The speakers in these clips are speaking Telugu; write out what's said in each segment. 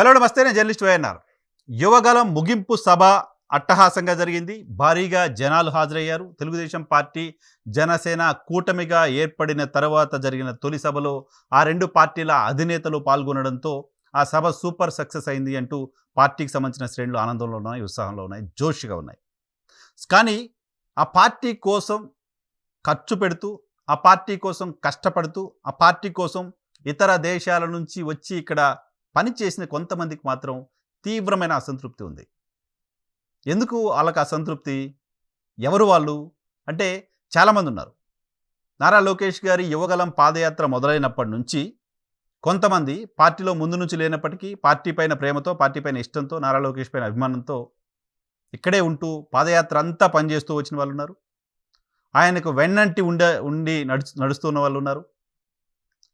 హలో నమస్తే నేను జర్నలిస్ట్ వైఎన్ఆర్. యువగలం ముగింపు సభ అట్టహాసంగా జరిగింది. భారీగా జనాలు హాజరయ్యారు. తెలుగుదేశం పార్టీ జనసేన కూటమిగా ఏర్పడిన తర్వాత జరిగిన తొలి సభలో ఆ రెండు పార్టీల అధినేతలు పాల్గొనడంతో ఆ సభ సూపర్ సక్సెస్ అయింది అంటూ పార్టీకి సంబంధించిన శ్రేణులు ఆనందంలో ఉన్నాయి ఉత్సాహంలో ఉన్నాయి జోష్గా ఉన్నాయి. కానీ ఆ పార్టీ కోసం ఖర్చు పెడుతూ ఆ పార్టీ కోసం కష్టపడుతూ ఆ పార్టీ కోసం ఇతర దేశాల నుంచి వచ్చి ఇక్కడ పని చేసిన కొంతమందికి మాత్రం తీవ్రమైన అసంతృప్తి ఉంది. ఎందుకు వాళ్ళకి అసంతృప్తి? ఎవరు వాళ్ళు? అంటే చాలామంది ఉన్నారు. నారా లోకేష్ గారి యువగలం పాదయాత్ర మొదలైనప్పటి నుంచి కొంతమంది పార్టీలో ముందు నుంచి లేనప్పటికీ పార్టీ పైన ప్రేమతో పార్టీ పైన ఇష్టంతో నారా లోకేష్ పైన అభిమానంతో ఇక్కడే ఉంటూ పాదయాత్ర అంతా పనిచేస్తూ వచ్చిన వాళ్ళు ఉన్నారు. ఆయనకు వెన్నంటి ఉండే ఉండి నడుచు నడుస్తున్న వాళ్ళు ఉన్నారు.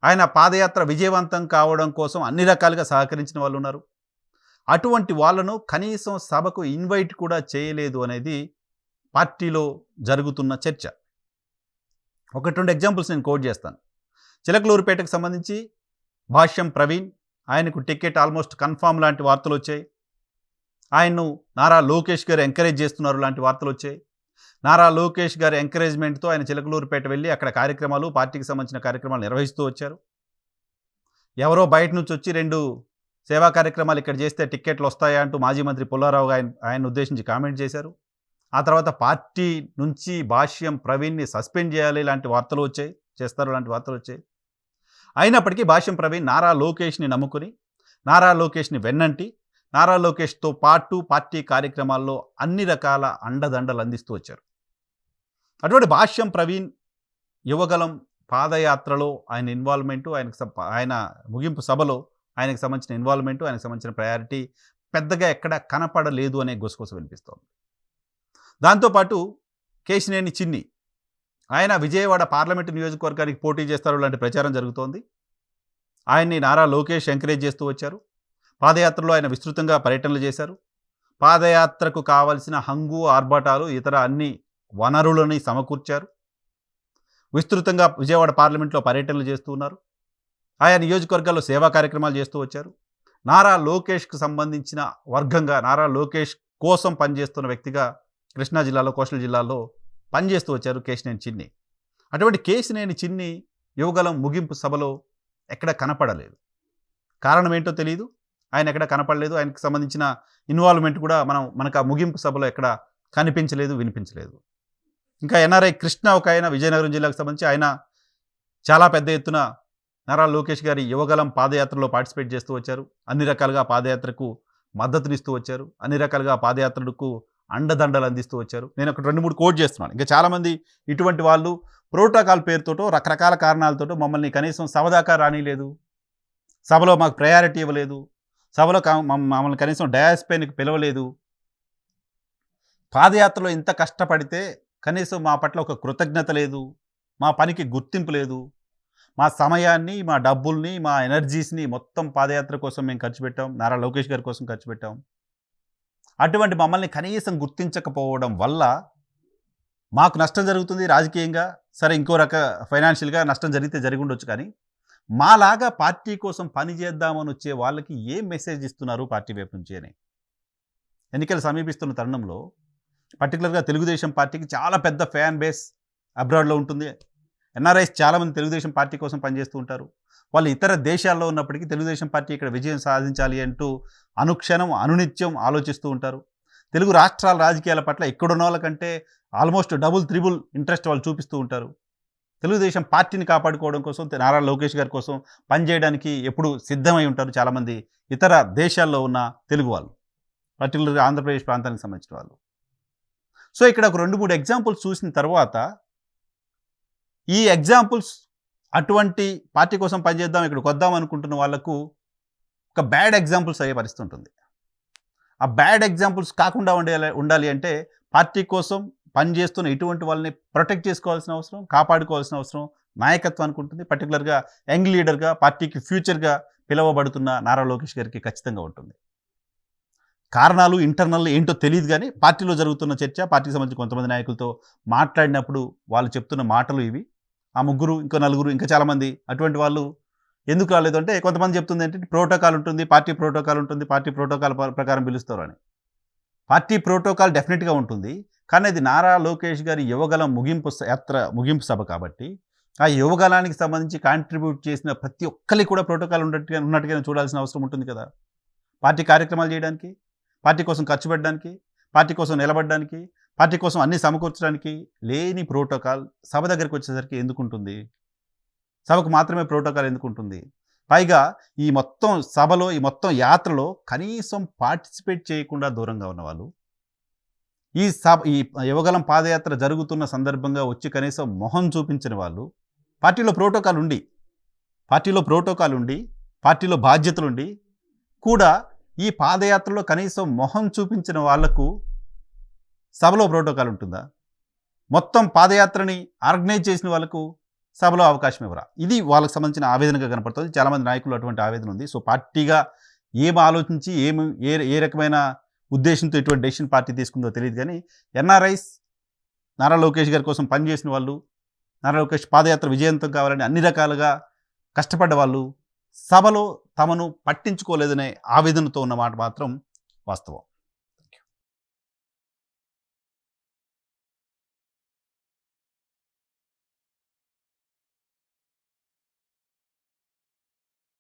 ఆయన పాదయాత్ర విజయవంతం కావడం కోసం అన్ని రకాలుగా సహకరించిన వాళ్ళు ఉన్నారు. అటువంటి వాళ్ళను కనీసం సభకు ఇన్వైట్ కూడా చేయలేదు అనేది పార్టీలో జరుగుతున్న చర్చ. ఒకటి రెండు ఎగ్జాంపుల్స్ నేను కోట్ చేస్తాను. చిలకలూరుపేటకు సంబంధించి భాష్యం ప్రవీణ్ ఆయనకు టికెట్ ఆల్మోస్ట్ కన్ఫామ్ లాంటి వార్తలు వచ్చాయి. ఆయన్ను నారా లోకేష్ గారు ఎంకరేజ్ చేస్తున్నారు లాంటి వార్తలు వచ్చాయి. నారా లోకేష్ గారి ఎంకరేజ్మెంట్తో ఆయన చిలకలూరుపేట వెళ్ళి అక్కడ కార్యక్రమాలు పార్టీకి సంబంధించిన కార్యక్రమాలు నిర్వహిస్తూ వచ్చారు. ఎవరో బయట నుంచి వచ్చి రెండు సేవా కార్యక్రమాలు ఇక్కడ చేస్తే టిక్కెట్లు వస్తాయా అంటూ మాజీ మంత్రి పుల్లారావు ఆయన ఆయన ఉద్దేశించి కామెంట్ చేశారు. ఆ తర్వాత పార్టీ నుంచి భాష్యం ప్రవీణ్ని సస్పెండ్ చేయాలి లాంటి వార్తలు వచ్చాయి చేస్తారు లాంటి వార్తలు వచ్చాయి. అయినప్పటికీ భాష్యం ప్రవీణ్ నారా లోకేష్ని నమ్ముకుని నారా లోకేష్ని వెన్నంటి నారా లోకేష్తో పాటు పార్టీ కార్యక్రమాల్లో అన్ని రకాల అండదండలు అందిస్తూ వచ్చారు. అటువంటి భాష్యం ప్రవీణ్ యువగలం పాదయాత్రలో ఆయన ఇన్వాల్వ్మెంటు ఆయనకు ఆయన ముగింపు సభలో ఆయనకు సంబంధించిన ఇన్వాల్వ్మెంటు ఆయనకు సంబంధించిన ప్రయారిటీ పెద్దగా ఎక్కడ కనపడలేదు అనే గుసగుస వినిపిస్తోంది. దాంతోపాటు కేశినేని చిన్ని ఆయన విజయవాడ పార్లమెంటు నియోజకవర్గానికి పోటీ చేస్తారు లాంటి ప్రచారం జరుగుతోంది. ఆయన్ని నారా లోకేష్ ఎంకరేజ్ చేస్తూ వచ్చారు. పాదయాత్రలో ఆయన విస్తృతంగా పర్యటనలు చేశారు. పాదయాత్రకు కావలసిన హంగు ఆర్భాటాలు ఇతర అన్ని వనరులని సమకూర్చారు. విస్తృతంగా విజయవాడ పార్లమెంట్లో పర్యటనలు చేస్తూ ఉన్నారు. ఆయా నియోజకవర్గాల్లో సేవా కార్యక్రమాలు చేస్తూ వచ్చారు. నారా లోకేష్కు సంబంధించిన వర్గంగా నారా లోకేష్ కోసం పనిచేస్తున్న వ్యక్తిగా కృష్ణా జిల్లాలో కోస్టల్ జిల్లాలో పనిచేస్తూ వచ్చారు కేశినేని చిన్ని. అటువంటి కేశినేని చిన్ని యువగలం ముగింపు సభలో ఎక్కడ కనపడలేదు. కారణం ఏంటో తెలియదు ఆయన ఎక్కడ కనపడలేదు. ఆయనకు సంబంధించిన ఇన్వాల్వ్మెంట్ కూడా మనం మనకు ఆ ముగింపు సభలో ఎక్కడ కనిపించలేదు వినిపించలేదు. ఇంకా ఎన్ఆర్ఐ కృష్ణ ఒక ఆయన విజయనగరం జిల్లాకు సంబంధించి ఆయన చాలా పెద్ద ఎత్తున నారా లోకేష్ గారి యువగలం పాదయాత్రలో పార్టిసిపేట్ చేస్తూ వచ్చారు. అన్ని రకాలుగా పాదయాత్రకు మద్దతునిస్తూ వచ్చారు. అన్ని రకాలుగా పాదయాత్రకు అండదండలు అందిస్తూ వచ్చారు. నేను ఒక రెండు మూడు కోట్ చేస్తున్నాను. ఇంకా చాలామంది ఇటువంటి వాళ్ళు ప్రోటోకాల్ పేరుతోటో రకరకాల కారణాలతోటో మమ్మల్ని కనీసం సభ దాకా రానిలేదు. సభలో మాకు ప్రయారిటీ ఇవ్వలేదు. సభలో కా- మమ్మల్ని కనీసం డయాస్పైన్కి పిలవలేదు. పాదయాత్రలో ఇంత కష్టపడితే కనీసం మా పట్ల ఒక కృతజ్ఞత లేదు మా పనికి గుర్తింపు లేదు మా సమయాన్ని మా డబ్బుల్ని మా ఎనర్జీస్ని మొత్తం పాదయాత్ర కోసం మేము ఖర్చు పెట్టాం నారా లోకేష్ గారి కోసం ఖర్చు పెట్టాం. అటువంటి మమ్మల్ని కనీసం గుర్తించకపోవడం వల్ల మాకు నష్టం జరుగుతుంది రాజకీయంగా సరే ఇంకో రక ఫైనాన్షియల్గా నష్టం జరిగితే జరిగి ఉండొచ్చు కానీ మాలాగా పార్టీ కోసం పని చేద్దామని వచ్చే వాళ్ళకి ఏం మెసేజ్ ఇస్తున్నారు పార్టీ వైపు నుంచి అని. ఎన్నికలు సమీపిస్తున్న తరుణంలో పర్టికులర్గా తెలుగుదేశం పార్టీకి చాలా పెద్ద ఫ్యాన్ బేస్ అబ్రాడ్లో ఉంటుంది. ఎన్ఆర్ఐస్ చాలామంది తెలుగుదేశం పార్టీ కోసం పనిచేస్తూ ఉంటారు. వాళ్ళు ఇతర దేశాల్లో ఉన్నప్పటికీ తెలుగుదేశం పార్టీ ఇక్కడ విజయం సాధించాలి అంటూ అనుక్షణం అనునిత్యం ఆలోచిస్తూ ఉంటారు. తెలుగు రాష్ట్రాల రాజకీయాల పట్ల ఎక్కడున్న వాళ్ళకంటే ఆల్మోస్ట్ డబుల్ త్రిబుల్ ఇంట్రెస్ట్ వాళ్ళు చూపిస్తూ ఉంటారు. తెలుగుదేశం పార్టీని కాపాడుకోవడం కోసం నారా లోకేష్ గారి కోసం పనిచేయడానికి ఎప్పుడు సిద్ధమై ఉంటారు చాలామంది ఇతర దేశాల్లో ఉన్న తెలుగు వాళ్ళు. పర్టికులర్గా ఆంధ్రప్రదేశ్ ప్రాంతానికి సంబంధించిన వాళ్ళు. సో ఇక్కడ ఒక రెండు మూడు ఎగ్జాంపుల్స్ చూసిన తర్వాత ఈ ఎగ్జాంపుల్స్ అటువంటి పార్టీ కోసం పనిచేద్దాం ఇక్కడికి వద్దాం అనుకుంటున్న వాళ్ళకు ఒక బ్యాడ్ ఎగ్జాంపుల్స్ అయ్యే పరిస్థితి ఉంటుంది. ఆ బ్యాడ్ ఎగ్జాంపుల్స్ కాకుండా ఉండాలి ఉండాలి అంటే పార్టీ కోసం పనిచేస్తున్న ఇటువంటి వాళ్ళని ప్రొటెక్ట్ చేసుకోవాల్సిన అవసరం కాపాడుకోవాల్సిన అవసరం నాయకత్వానికి ఉంటుంది పర్టికులర్గా యంగ్ లీడర్గా పార్టీకి ఫ్యూచర్గా పిలువబడుతున్న నారా లోకేష్ గారికి ఖచ్చితంగా ఉంటుంది. కారణాలు ఇంటర్నల్ ఏంటో తెలియదు కానీ పార్టీలో జరుగుతున్న చర్చ పార్టీకి సంబంధించి కొంతమంది నాయకులతో మాట్లాడినప్పుడు వాళ్ళు చెప్తున్న మాటలు ఇవి. ఆ ముగ్గురు ఇంకో నలుగురు ఇంకా చాలామంది అటువంటి వాళ్ళు ఎందుకు రాలేదు అంటే కొంతమంది చెప్తుంది ఏంటంటే ప్రోటోకాల్ ఉంటుంది పార్టీ ప్రోటోకాల్ ఉంటుంది పార్టీ ప్రోటోకాల్ ప్రకారం పిలుస్తారు అని. పార్టీ ప్రోటోకాల్ డెఫినెట్గా ఉంటుంది. కానీ అది నారా లోకేష్ గారి యువగలం ముగింపు యాత్ర ముగింపు సభ కాబట్టి ఆ యువగలానికి సంబంధించి కాంట్రిబ్యూట్ చేసిన ప్రతి ఒక్కరికి కూడా ప్రోటోకాల్ ఉన్నట్టుగా ఉన్నట్టుగా చూడాల్సిన అవసరం ఉంటుంది కదా. పార్టీ కార్యక్రమాలు చేయడానికి పార్టీ కోసం ఖర్చు పెట్టడానికి పార్టీ కోసం నిలబడడానికి పార్టీ కోసం అన్ని సమకూర్చడానికి లేని ప్రోటోకాల్ సభ దగ్గరికి వచ్చేసరికి ఎందుకు ఉంటుంది? సభకు మాత్రమే ప్రోటోకాల్ ఎందుకు ఉంటుంది? పైగా ఈ మొత్తం సభలో ఈ మొత్తం యాత్రలో కనీసం పార్టిసిపేట్ చేయకుండా దూరంగా ఉన్నవాళ్ళు. ఈ సభ ఈ యువగలం పాదయాత్ర జరుగుతున్న సందర్భంగా వచ్చి కనీసం మొహం చూపించిన వాళ్ళు పార్టీలో ప్రోటోకాల్ ఉండి పార్టీలో ప్రోటోకాల్ ఉండి పార్టీలో బాధ్యతలుండి కూడా ఈ పాదయాత్రలో కనీసం మొహం చూపించిన వాళ్ళకు సభలో ప్రోటోకాల్ ఉంటుందా? మొత్తం పాదయాత్రని ఆర్గనైజ్ చేసిన వాళ్ళకు సభలో అవకాశం ఇవ్వరా? ఇది వాళ్ళకి సంబంధించిన ఆవేదనగా కనపడుతుంది. చాలామంది నాయకులు అటువంటి ఆవేదన ఉంది. సో పార్టీగా ఏం ఆలోచించి ఏమి ఏ ఏ రకమైన ఉద్దేశంతో ఇటువంటి డెసిషన్ పార్టీ తీసుకుందో తెలియదు కానీ ఎన్ఆర్ఐస్ నారా లోకేష్ గారి కోసం పనిచేసిన వాళ్ళు నారా లోకేష్ పాదయాత్ర విజయవంతం కావాలని అన్ని రకాలుగా కష్టపడ్డ వాళ్ళు సభలో తమను పట్టించుకోలేదనే ఆవేదనతో ఉన్న మాట మాత్రం వాస్తవం.